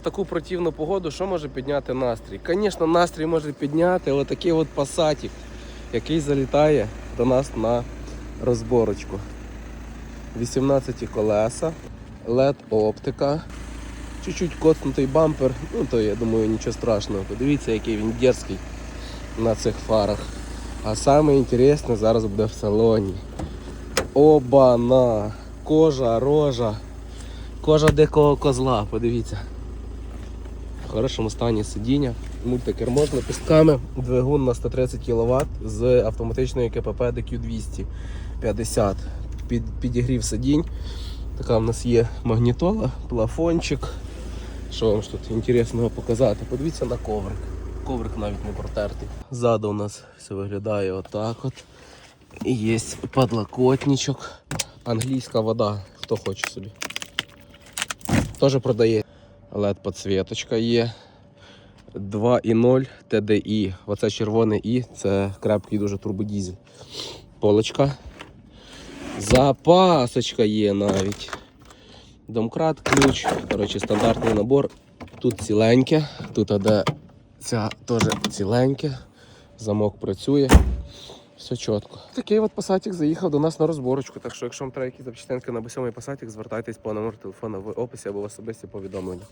В таку противну погоду, що може підняти настрій? Звісно, настрій може підняти отакий от пасатік, який залітає до нас на розборочку. 18 колеса, LED оптика, чуть-чуть коцнутий бампер, ну то я думаю нічого страшного. Подивіться, який він дерзкий на цих фарах. А саме інтересне зараз буде в салоні. Оба-на! Кожа, рожа, кожа дикого козла, подивіться. В хорошому стані сидіння, мультикермо з лепістками, двигун на 130 кВт з автоматичною КПП DQ200 50. Під, підігрів сидінь. Така в нас є магнітола, плафончик. Що вам ж тут інтересного показати? Подивіться на коврик. Коврик навіть не протертий. Ззаду у нас все виглядає отак от. І є подлокотничок. Англійська вода, хто хоче собі. Теж продає. LED підсвіточка є. 2.0 TDI. Оце червоне І, це крепкий дуже турбодізель. Полочка. Запасочка є навіть. Домкрат, ключ. Коротше, стандартний набор. Тут ціленьке, тут де ця теж ціленьке. Замок працює. Все чітко. Такий от пасатик заїхав до нас на розборочку. Так що, якщо вам треба якісь запчастинки на 7 пасатик, звертайтесь по номеру телефону в описі або в особисті повідомлення.